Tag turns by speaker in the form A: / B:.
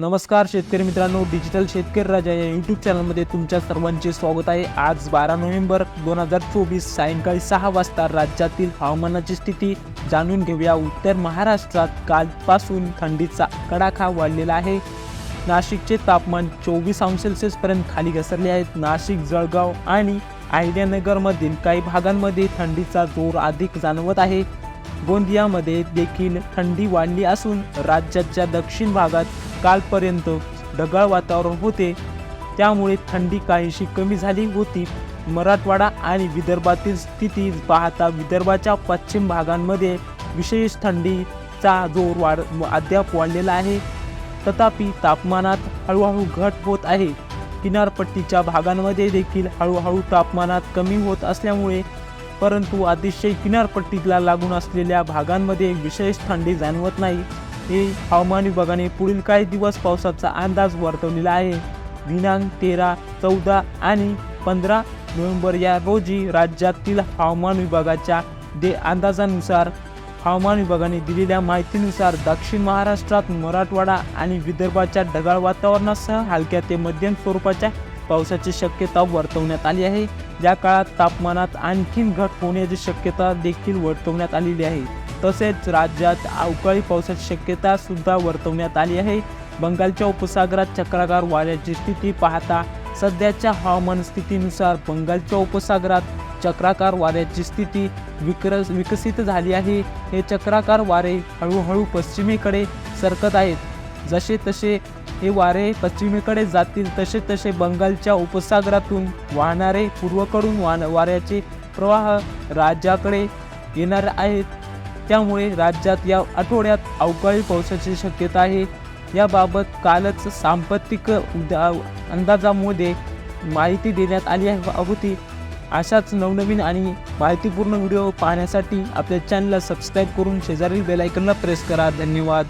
A: नमस्कार शेतकरी मित्रांनो डिजिटल शेतकरी राजा या यूट्यूब चॅनलमध्ये तुमच्या सर्वांचे स्वागत आहे. आज बारा नोव्हेंबर दोन हजार चोवीस सायंकाळी सहा वाजता राज्यातील हवामानाची स्थिती जाणून घेऊया. उत्तर महाराष्ट्रात कालपासून थंडीचा कडाखा वाढलेला आहे. नाशिकचे तापमान चोवीस अंश सेल्सिअसपर्यंत खाली घसरले आहेत. नाशिक जळगाव आणि अहिल्यानगरमधील काही भागांमध्ये थंडीचा जोर अधिक जाणवत आहे. गोंदियामध्ये देखील थंडी वाढली असून राज्याच्या दक्षिण भागात कालपर्यंत ढगाळ वातावरण होते. त्यामुळे थंडी काहीशी कमी झाली होती. मराठवाडा आणि विदर्भातील स्थिती पाहता विदर्भाच्या पश्चिम भागांमध्ये विशेष थंडीचा जोर वाढ अद्याप वाढलेला आहे. तथापि तापमानात हळूहळू घट होत आहे. किनारपट्टीच्या भागांमध्ये देखील हळूहळू तापमानात कमी होत असल्यामुळे परंतु अतिशय किनारपट्टीला लागून असलेल्या भागांमध्ये विशेष थंडी जाणवत नाही. हे हवामान विभागाने पुढील काही दिवस पावसाचा अंदाज वर्तवलेला आहे. दिनांक तेरा चौदा आणि पंधरा नोव्हेंबर या रोजी राज्यातील हवामान विभागाच्या दे अंदाजानुसार हवामान विभागाने दिलेल्या माहितीनुसार दक्षिण महाराष्ट्रात मराठवाडा आणि विदर्भाच्या ढगाळ वातावरणासह हलक्या ते मध्यम स्वरूपाच्या पावसाची शक्यता वर्तवण्यात आली आहे. या काळात तापमानात आणखीन घट होण्याची शक्यता देखील वर्तवण्यात आलेली आहे. तसेच राज्यात अवकाळी पावसाची शक्यता सुद्धा वर्तवण्यात आली आहे. बंगालच्या उपसागरात चक्राकार वाऱ्याची स्थिती पाहता सध्याच्या हवामान स्थितीनुसार बंगालच्या उपसागरात चक्राकार वाऱ्याची स्थिती विक्र विकसित झाली आहे. हे चक्राकार वारे हळूहळू पश्चिमेकडे सरकत आहेत. जसे तसे हे वारे पश्चिमेकडे जातील तसे तसे बंगालच्या उपसागरातून वाहणारे पूर्वकडून वान वाऱ्याचे प्रवाह राज्याकडे येणार आहेत. त्यामुळे राज्यात या आठवड्यात अवकाळी पावसाची शक्यता आहे. याबाबत कालच सांपत्तिक उद्या अंदाजामध्ये माहिती देण्यात आली आहे. होती अशाच नवनवीन आणि माहितीपूर्ण व्हिडिओ पाहण्यासाठी आपल्या चॅनलला सबस्क्राईब करून शेजारील बेलायकनला प्रेस करा. धन्यवाद.